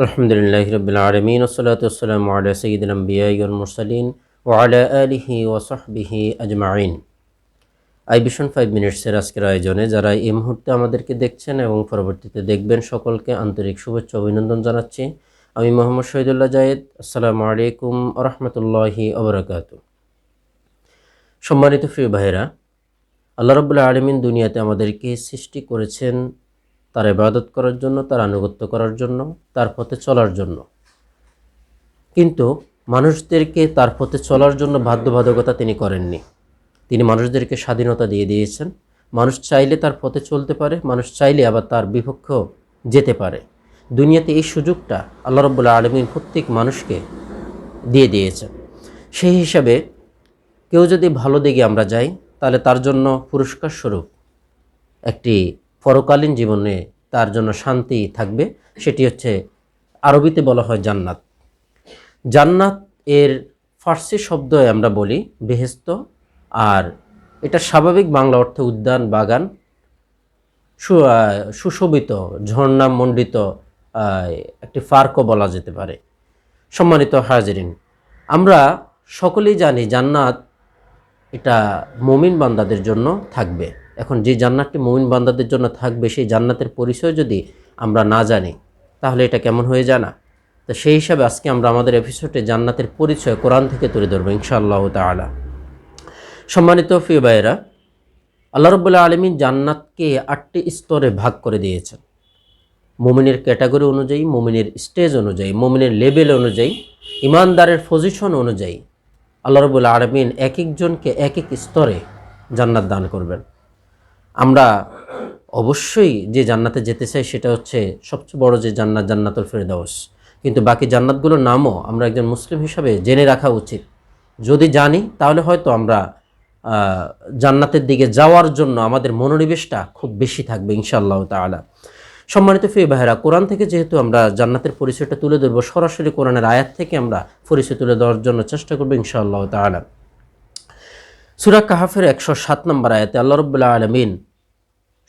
আলহামদুলিল্লাহ রবিল আলমিন ওসলাতাম আলা সঈদ আম্বিয়াইল মুরসালিন ও আলা আলিহি ওসহবিহি আজমাইন। আইবিশন ফাইভ মিনিটসের আজকের আয়োজনে যারা এই মুহূর্তে আমাদেরকে দেখছেন এবং পরবর্তীতে দেখবেন, সকলকে আন্তরিক শুভেচ্ছা অভিনন্দন জানাচ্ছি। আমি মোহাম্মদ শহীদুল্লাহ জায়েদ, আসসালামু আলাইকুম রহমতুল্লাহি আবরাকাতু সম্মানিত প্রিয় ভাইরা আল্লাহ রবুল্লাহ আলমিন দুনিয়াতে আমাদেরকে সৃষ্টি করেছেন তার ইবাদত করার জন্য, তার আনুগত্য করার জন্য, তার পথে চলার জন্য। কিন্তু মানুষদেরকে তার পথে চলার জন্য বাধ্যবাধকতা তিনি করেননি। তিনি মানুষদেরকে স্বাধীনতা দিয়ে দিয়েছেন। মানুষ চাইলে তার পথে চলতে পারে, মানুষ চাইলে আবার তার বিপক্ষ যেতে পারে। দুনিয়াতে এই সুযোগটা আল্লাহ রব্বুল্লাহ আলমিন প্রত্যেক মানুষকে দিয়ে দিয়েছেন। সেই হিসাবে কেউ যদি ভালো দিকে আমরা যাই, তাহলে তার জন্য পুরস্কার স্বরূপ একটি পরকালীন জীবনে তার জন্য শান্তি থাকবে। সেটি হচ্ছে আরবিতে বলা হয় জান্নাত। জান্নাত এর ফার্সি শব্দ আমরা বলি বেহেস্ত আর এটা স্বাভাবিক বাংলা অর্থে উদ্যান, বাগান সুশোভিত ঝর্ণা মণ্ডিত একটি পার্কও বলা যেতে পারে। সম্মানিত হাজিরিন, আমরা সকলেই জানি জান্নাত এটা মমিন বান্দাদের জন্য থাকবে। এখন যে জান্নাতটি মমিন বান্দাদের জন্য থাকবে, সেই জান্নাতের পরিচয় যদি আমরা না জানি, তাহলে এটা কেমন হয়ে জানা তো সেই হিসাবে আজকে আমরা আমাদের এপিসোডে জান্নাতের পরিচয় কোরআন থেকে তুলে ধরবো ইনশাআল্লাহ তাআলা। সম্মানিত ভাইয়েরা, আল্লাহ রব্বুল্লাহ আলমী জান্নাতকে আটটি স্তরে ভাগ করে দিয়েছেন। মোমিনের ক্যাটাগরি অনুযায়ী, মোমিনের স্টেজ অনুযায়ী, মোমিনের লেভেল অনুযায়ী, ইমানদারের পজিশন অনুযায়ী আল্লাহ রবুল্লা আলমিন এক একজনকে এক এক স্তরে জান্নাত দান করবেন। আমরা অবশ্যই যে জান্নাতে যেতে চাই সেটা হচ্ছে সবচেয়ে বড় যে জান্নাত, জান্নাতুল ফেরদাউস। কিন্তু বাকি জান্নাতগুলোর নামও আমরা একজন মুসলিম হিসাবে জেনে রাখা উচিত। যদি জানি, তাহলে হয়তো আমরা জান্নাতের দিকে যাওয়ার জন্য আমাদের মনোনিবেশটা খুব বেশি থাকবে ইনশাআল্লাহ তাআলা। সম্মানিত ফি ভাইরা কোরআন থেকে যেহেতু আমরা জান্নাতের পরিচয়টা তুলে ধরবো, সরাসরি কোরআনের আয়াত থেকে আমরা পরিচয় তুলে দেওয়ার জন্য চেষ্টা করব ইনশাআল্লাহ তাআলা। সুরা কাহাফের একশো সাত নম্বর আয়াতে আল্লাহ রব্বুল্লাহ আলমিন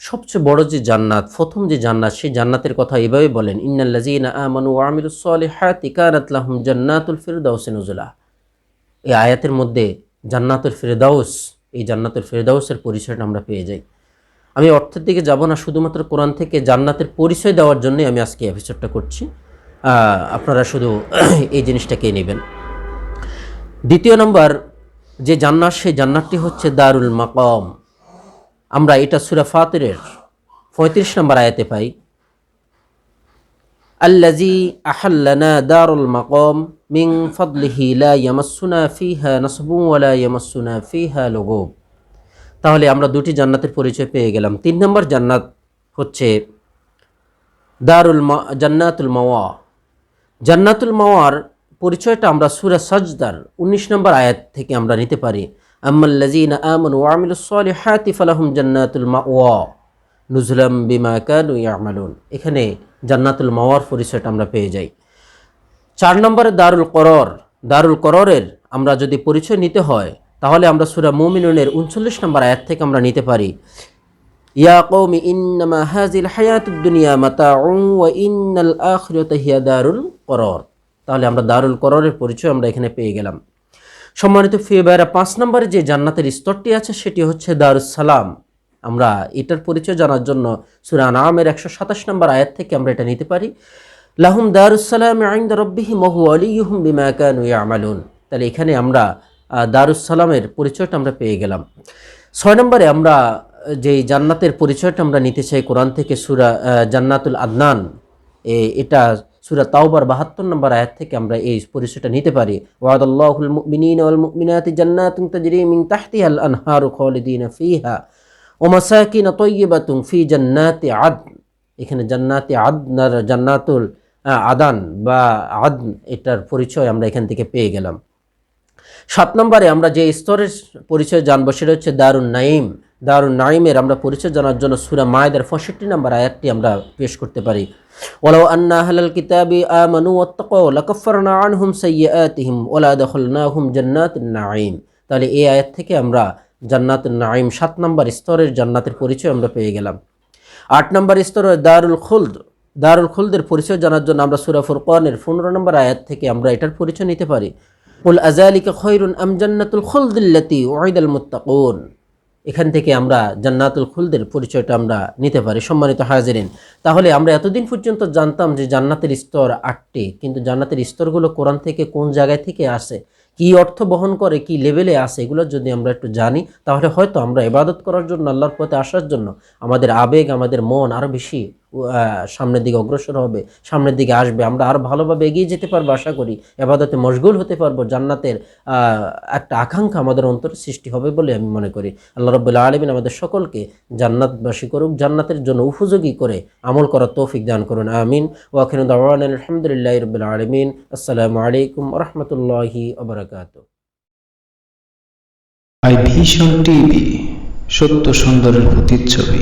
সবচেয়ে বড় যে জান্নাত, প্রথম যে জান্নাত, সেই জান্নাতের কথা এভাবে বলেন, ইন্নাল্লাযীনা আমানু ওয়া আমিলুস সলিহাতি কানাত জান্নাতুল ফিরদাউস নুজুলা। এই আয়াতের মধ্যে জান্নাতুল ফিরদাউস, এই জান্নাতুল ফিরদাউসের পরিচয়টা আমরা পেয়ে যাই। আমি অর্থের দিকে যাব না, শুধুমাত্র কোরআন থেকে জান্নাতের পরিচয় দেওয়ার জন্যই আমি আজকে এপিসোডটা করছি। আপনারা শুধু এই জিনিসটাকে নেবেন। দ্বিতীয় নম্বর, যে জান্নাত, সেই জান্নাতটি হচ্ছে দারুল মাকাম। আমরা এটা সুরা ফাতিরের পঁয়ত্রিশ নম্বর আয়াতে পাই। আল্লাজি আহাল্লানা দারুল মাকাম মিং ফদলিহি লা ইয়ামাসসুনা ফিহা নাসবু ওয়ালা ইয়ামাসসুনা ফিহা লুগুব। তাহলে আমরা দুটি জান্নাতের পরিচয় পেয়ে গেলাম। তিন নম্বর জান্নাত হচ্ছে দারুল মা, জান্নাতুল মাওয়া। জান্নাতুল মাওয়ার পরিচয়টা আমরা সুরা সাজদার উনিশ নম্বর আয়াত থেকে আমরা নিতে পারি। ফালাহুম জান্নাতুল মাওয়া, নুজুলাম বিমা কানু এখানে জান্নাতুল মাওয়ার পরিচয়টা আমরা পেয়ে যাই। চার নম্বরে দারুল করর। দারুল কররের আমরা যদি পরিচয় নিতে হয় তাহলে আমরা সুরা মুমিনুনের উনচল্লিশ নম্বর আয়াত থেকে আমরা নিতে পারি। ইয়া ইন্নামা হাজিল হায়াতুদ দুনিয়া মাতাউন ওয়া ইন্নাল আখিরাতা হিয়া দারুল করর। তাহলে আমরা দারুল কররের পরিচয় আমরা এখানে পেয়ে গেলাম। সম্মানিত ফিবাইরা পাঁচ নম্বরে যে জান্নাতের স্তরটি আছে সেটি হচ্ছে দারুস সালাম। আমরা এটার পরিচয় জানার জন্য সুরা নামের একশো সাতাশ নম্বর আয়াত থেকে আমরা এটা নিতে পারি। লাহুম দারুসালাম আইন্দা রব্বিহি মহু আলিহুম বিমা কানু ইয়ামালুন। তাহলে এখানে আমরা দারুসালামের পরিচয়টা আমরা পেয়ে গেলাম। ছয় নম্বরে আমরা যে জান্নাতের পরিচয়টা আমরা নিতে চাই কোরআন থেকে সুরা জান্নাতুল আদনান এটা সুরা তাওবার বাহাত্তর নম্বর আয়াত থেকে আমরা এই পরিচয়টা নিতে পারি। ওয়াদাল্লাহুল মুমিনাতি জান্নাতুন তাজরি মিন তাহতিহাল আনহারু খালিদিনা ফিহা, ওয়া মাসাকিন তাইয়্যিবাতুন ফি জান্নাতি আদন এখানে জান্নাতি আদনার জান্নাতুল আদান বা আদন এটার পরিচয় আমরা এখান থেকে পেয়ে গেলাম। সাত নম্বরে আমরা যে স্তরের পরিচয় জানব সেটা হচ্ছে দারুণ নাইম দারুণ নাইমের আমরা পরিচয় জানার জন্য সুরা মায়েদের পঁয়ষট্টি নম্বর আয়াতটি আমরা পেশ করতে পারি। ওলাও আন্না আহলাল কিতাবি আমানু ওয়াত্তাকাউ লাকাফফারনা আনহুম সাইয়্যাতিহিম ওয়া লাদখালনাহুম জান্নাতিন নাঈম। তাহলে এই আয়াত থেকে আমরা জান্নাত নাইম সাত নম্বর স্তরের জান্নাতের পরিচয় আমরা পেয়ে গেলাম। আট নম্বর স্তর দারুল খুলদ। দারুল খুলদের পরিচয় জানার জন্য আমরা সুরা ফুরকানের পনেরো নম্বর আয়াত থেকে আমরা এটার পরিচয় নিতে পারি। কুল আজালিকা খৈরুন আম জান্নাতুল খুলদিল্লাতি ওয়াইদাল মুত্তাকুন। এখান থেকে আমরা জান্নাতুল খুলদের পরিচয়টা আমরা নিতে পারি। সম্মানিত হাজিরিন, তাহলে আমরা এতদিন পর্যন্ত জানতাম যে জান্নাতের স্তর আটটি, কিন্তু জান্নাতের স্তরগুলো কোরআন থেকে কোন জায়গায় থেকে আসে, কি অর্থ বহন করে, কি লেভেলে আসে, এগুলো যদি আমরা একটু জানি, তাহলে হয়তো আমরা ইবাদত করার জন্য, আল্লাহর পথে আসার জন্য আমাদের আবেগ, আমাদের মন আরও বেশি সামনের দিকে অগ্রসর হবে, সামনের দিকে আসবে। আমরা আরও ভালোভাবে এগিয়ে যেতে পারব, আশা করি। এবাদতে মশগুল হতে পারব, জান্নাতের একটা আকাঙ্ক্ষা আমাদের অন্তর সৃষ্টি হবে বলে আমি মনে করি। আল্লাহ রব্বুল্লাহ আলমিন আমাদের সকলকে জান্নাতবাসী করুক, জান্নাতের জন্য উপযোগী করে আমল করার তৌফিক দান করুন, আমিন। ওয়াখিন আলহামদুলিল্লাহ রবিল আলমিন। আসসালামু আলাইকুম রহমতুল্লাহি আবরাকাত সত্য সুন্দরের প্রতিচ্ছবি।